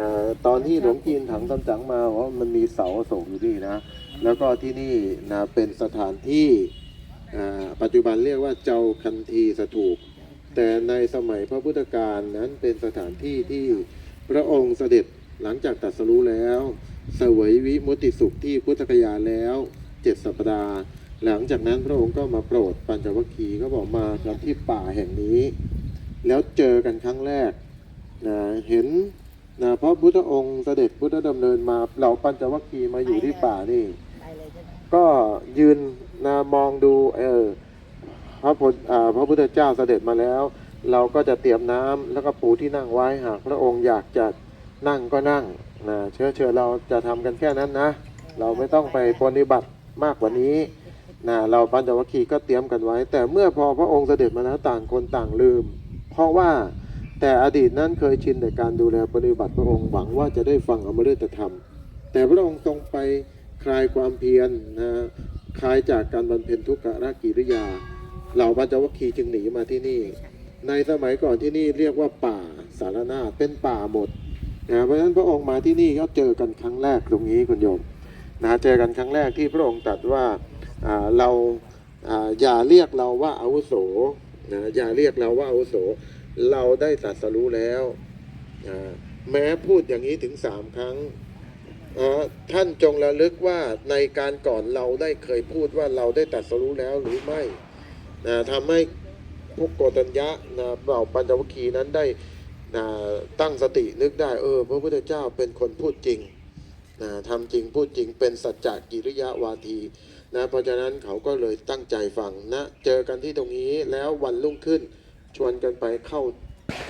นะตอนที่หลวงจีนถังตำจังมาว่ามันมีเสาอโศกอยู่นี่นะ แล้วก็ที่นี่นะเป็นสถานที่ปัจจุบันเรียกว่าเจ้าคันธีสถูป แต่ในสมัยพระพุทธกาลนั้นเป็นสถานที่ที่พระองค์เสด็จหลังจากตรัสรู้แล้วเสวยวิมุตติสุขที่พุทธคยาแล้วเจ็ดสัปดาห์ หลังจากนั้นพระองค์ก็มาโปรดปัญจวัคคีย์ก็บอกมากันที่ป่าแห่งนี้ แล้วเจอกันครั้งแรกนะเห็น นะเพราะพุทธองค์เสด็จพุทธดำเนินมาเหล่าปัญจวัคคีย์มาอยู่ที่ป่านี่ ไปเลยใช่ไหมก็ยืนนะมองดูเออพระพุทธอ่าพระพุทธเจ้าเสด็จมาแล้ว เราก็จะเตรียมน้ำแล้วก็ปูที่นั่งไว้หากพระองค์อยากจะนั่งก็นั่งนะเชิญเชิญเราจะทำกันแค่นั้นนะ เราไม่ต้องไปปฏิบัติมากกว่านี้นะเราปัญจวัคคีย์ก็เตรียมกันไว้ แต่เมื่อพอพระองค์เสด็จมาแล้วต่างคนต่างลืม เพราะว่า แต่อดีตนั้นเคยชินในการดูแลปฏิบัติพระองค์หวังว่าจะได้ฟังอมฤตธรรม แต่พระองค์ทรงไปคลายความเพียรนะคลายจากการบำเพ็ญทุกขะกิริยา เหล่าปัญจวัคคีย์จึงหนีมาที่นี่ ในสมัยก่อนที่นี่เรียกว่าป่าสารนาเป็นป่าหมดนะเพราะฉะนั้นพระองค์มาที่นี่ก็เจอกันครั้งแรกตรงนี้คุณโยมนะเจอกันครั้งแรกที่พระองค์ตรัสว่าเราอ่าอย่าเรียกเราว่าอาวุโสนะอย่าเรียกเราว่าอาวุโส เราได้ตรัสรู้แล้วแม้พูดอย่างนี้ถึงสามครั้ง ท่านจงระลึกว่าในการก่อนเราได้เคยพูดว่าเราได้ตัดสรู้แล้วหรือไม่นะทำให้พวกโกตัญญะนะเหล่าปัญจวัคคีย์นั้นได้นะตั้งสตินึกได้เออ พระพุทธเจ้าเป็นคนพูดจริงนะทำจริงพูดจริงเป็นสัจจกิริยาวาทีนะเพราะฉะนั้นเขาก็เลยตั้งใจฟังนะเจอกันที่ตรงนี้แล้ววันรุ่งขึ้น ชวนกันไปเข้า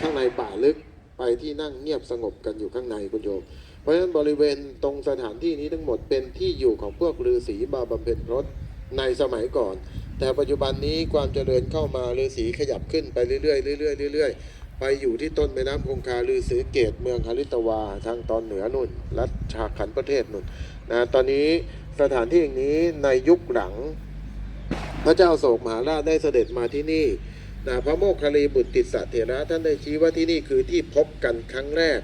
ข้างในป่าลึกไปที่นั่งเงียบสงบกันอยู่ข้างในคุณโยม เพราะฉะนั้นบริเวณตรงสถานที่นี้ทั้งหมดเป็นที่อยู่ของพวกฤาษีมาบำเพ็ญพรตในสมัยก่อน แต่ปัจจุบันนี้ความเจริญเข้ามาฤาษีขยับขึ้นไปเรื่อยๆเรื่อยๆเรื่อยๆไปอยู่ที่ต้นแม่น้ำคงคาฤาษีเกตเมืองฮาริตวาทางตอนเหนือนุ่นรัฐชาขันประเทศนุ่นนะตอนนี้สถานที่แห่างนี้ในยุคหลัง พระเจ้าโศกมหาราชได้เสด็จมาที่นี่ นะพระโมคคัลลีบุตรติสสะเถระท่านได้ชี้ว่าที่นี่คือที่พบกันครั้งแรก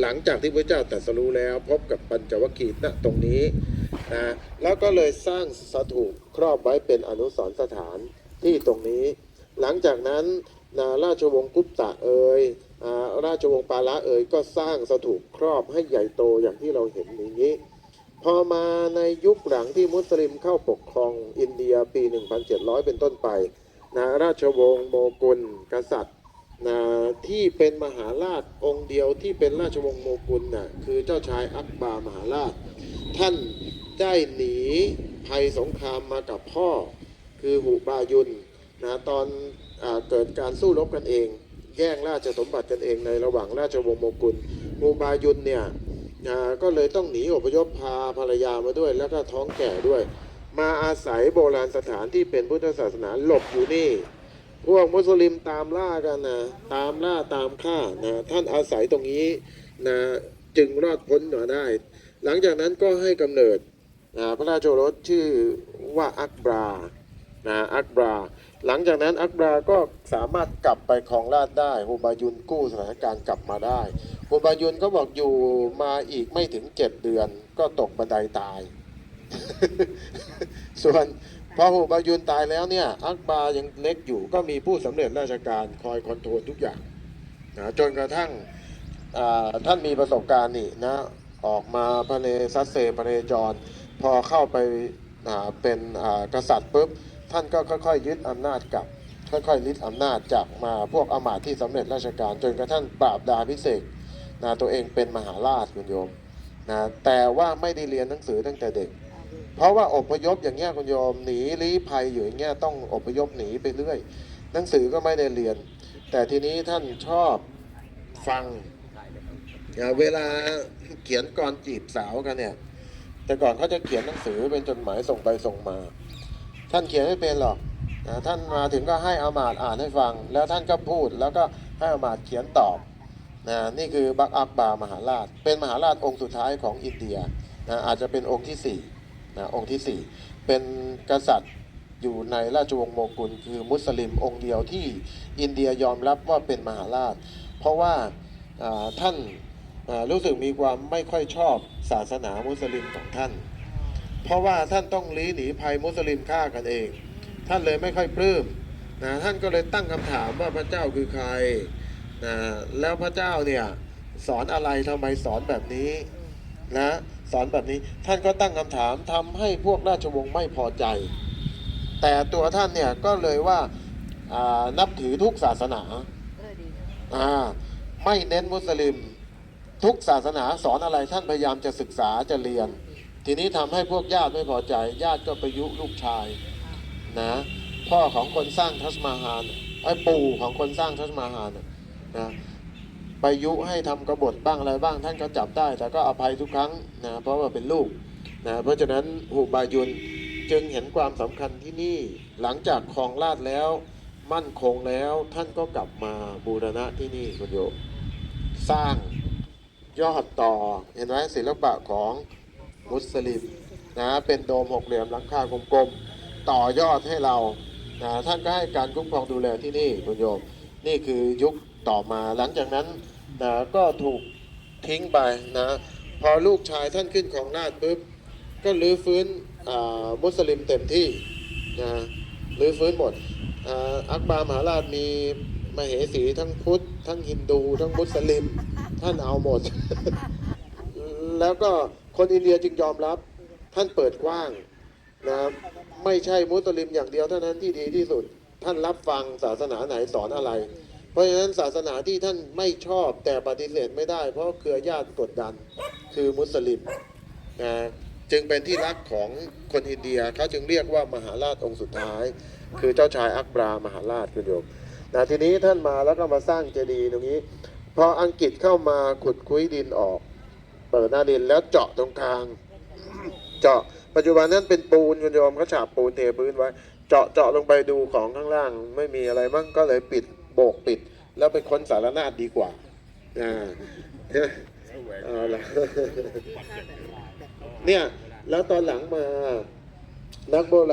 หลังจากที่พระเจ้าตรัสรู้แล้วพบกับปัญจวัคคีย์ณตรงนี้นะแล้วก็เลยสร้างสถูปครอบไว้เป็นอนุสรณ์สถานที่ตรงนี้ หลังจากนั้นนะราชวงศ์กุปตะเอ่ยราชวงศ์ปาละเอ่ยก็สร้างสถูปครอบให้ใหญ่โตอย่างที่เราเห็นอย่างนี้ พอมาในยุคหลังที่มุสลิมเข้าปกครองอินเดียปี 1700 เป็นต้นไป นะราชวงศ์โมกุลกษัตริย์นะที่เป็นมหาราชองค์เดียวที่เป็นราชวงศ์โมกุลน่ะคือเจ้าชายอักบามหาราช ท่านได้หนีภัยสงครามมากับพ่อ คือหุบายุนนะตอนอเกิดการสู้รบกันเอง แย่งราชสมบัติกันเองในระหว่างราชวงศ์โมกุลหุบายุนเนี่ยอ่าก็เลยต้องหนีอพยพพาภรรยามาด้วย แล้วก็ท้องแก่ด้วย มาอาศัยโบราณสถานที่เป็นพุทธศาสนาหลบอยู่นี่ พวกมุสลิมตามล่ากันนะ ตามล่าตามฆ่านะ ท่านอาศัยตรงนี้นะจึงรอดพ้นมาได้ หลังจากนั้นก็ให้กำเนิดนะพระราชโอรสชื่อว่าอักบรานะอักบรา หลังจากนั้นอักบราก็สามารถกลับไปครองราชได้ฮูบายุนกู้สถานการณ์กลับมาได้ฮูบายุนก็บอกอยู่มาอีกไม่ถึงเจ็ดเดือนก็ตกบันไดตาย ส่วนพอฮูบายุนตายแล้วเนี่ย อักบายังเล็กอยู่ก็มีผู้สำเร็จราชการคอยคอนโทรลทุกอย่างนะจนกระทั่งท่านมีประสบการณ์นี่นะออกมาพระเนซัสเซพระเนจร พอเข้าไปเป็นกษัตริย์ปุ๊บท่านก็ค่อยๆ ยึดอำนาจกลับ ค่อยๆยึดอำนาจจากมาพวกอำมาตย์ที่สำเร็จราชการ จนกระทั่งปราบดาพิเศษนะตัวเองเป็นมหาราชคุณโยมนะแต่ว่าไม่ได้เรียนหนังสือตั้งแต่เด็ก เพราะว่าอพยพอย่างเงี้ยคุณโยมหนีลี้ภัยอยู่อย่างเงี้ยต้องอพยพหนีไปเรื่อย หนังสือก็ไม่ได้เรียน แต่ทีนี้ท่านชอบฟังเวลาเขียนกรจีบสาวกันเนี่ย แต่ก่อนเขาจะเขียนหนังสือเป็นจดหมายส่งไปส่งมา ท่านเขียนไม่เป็นหรอกท่านมาถึงก็ให้อามาตอ่านให้ฟัง แล้วท่านก็พูดแล้วก็ให้อามาตเขียนตอบนะนี่คือบักอักบามหาราช เป็นมหาราชองค์สุดท้ายของอินเดียนะอาจจะเป็นองค์ที่สี่ นะองค์ที่สี่เป็นกษัตริย์อยู่ในราชวงศ์โมกุลคือมุสลิมองค์เดียวที่อินเดียยอมรับว่าเป็นมหาราช เพราะว่าท่านรู้สึกมีความไม่ค่อยชอบศาสนามุสลิมของท่าน เพราะว่าท่านต้องลี้หนีภัยมุสลิมฆ่ากันเอง ท่านเลยไม่ค่อยปลื้มนะท่านก็เลยตั้งคำถามว่าพระเจ้าคือใครนะแล้วพระเจ้าเนี่ยสอนอะไรทำไมสอนแบบนี้ นะสอนแบบนี้ท่านก็ตั้งคำถามทำให้พวกราชวงศ์ไม่พอใจ แต่ตัวท่านเนี่ยก็เลยว่าอ่านับถือทุกศาสนาเออดีนะอ่าไม่เน้นมุสลิม ทุกศาสนาสอนอะไรท่านพยายามจะศึกษาจะเรียน ทีนี้ทำให้พวกญาติไม่พอใจ ญาติก็ไปยุลูกชายนะพ่อของคนสร้างทัศมาฮานไอ้ปู่ของคนสร้างทัศมาฮานน่ะ นะไปยุให้ทำกบฏบ้างอะไรบ้างท่านก็จับได้ แต่ก็อภัยทุกครั้งนะเพราะว่าเป็นลูกนะเพราะฉะนั้นหูบายุนจึงเห็นความสำคัญที่นี่หลังจากครองราชย์แล้ว มั่นคงแล้วท่านก็กลับมาบูรณะที่นี่คุณโยมสร้างยอดต่อเห็นไหมศิลปะของมุสลิมนะเป็นโดมหกเหลี่ยมหลังคากลมๆต่อยอดให้เรานะท่านก็ให้การคุ้มครองดูแลที่นี่คุณโยมนี่คือยุค ต่อมาหลังจากนั้นนะก็ถูกทิ้งไปนะพอลูกชายท่านขึ้นของนาจปุ๊บก็รื้อฟื้นมุสลิมเต็มที่นะรื้อฟื้นหมดอ,อักบามหาราชมีมเหสีทั้งพุทธ ทั้งฮินดู ทั้งมุสลิม ท่านเอาหมด แล้วก็คนอินเดียจึงยอมรับท่านเปิดกว้างนะไม่ใช่มุสลิมอย่างเดียวเท่านั้นที่ดีที่สุด ท่านรับฟังศาสนาไหนสอนอะไร เพราะฉะนั้นศาสนาที่ท่านไม่ชอบแต่ปฏิเสธไม่ได้ เพราะเครือญาติกดดันคือมุสลิมนะจึงเป็นที่รักของคนอินเดียเขาจึงเรียกว่ามหาราชองค์สุดท้าย คือเจ้าชายอักบรามหาราชคุณโยมนะทีนี้ท่านมาแล้วก็มาสร้างเจดีย์ตรงนี้ พออังกฤษเข้ามาขุดคุ้ยดินออก เปิดหน้าดินแล้วเจาะตรงกลาง เจาะปัจจุบันนั้นเป็นปูนคุณโยมเขาฉาบปูนเทพื้นไว้ เจาะเจาะลงไปดูของข้างล่าง ไม่มีอะไรมั้งก็เลยปิด โบกปิด แล้วไปค้นสารนาฏดีกว่าอ่าเอาละเนี่ย แล้วตอนหลังมานักโบราณ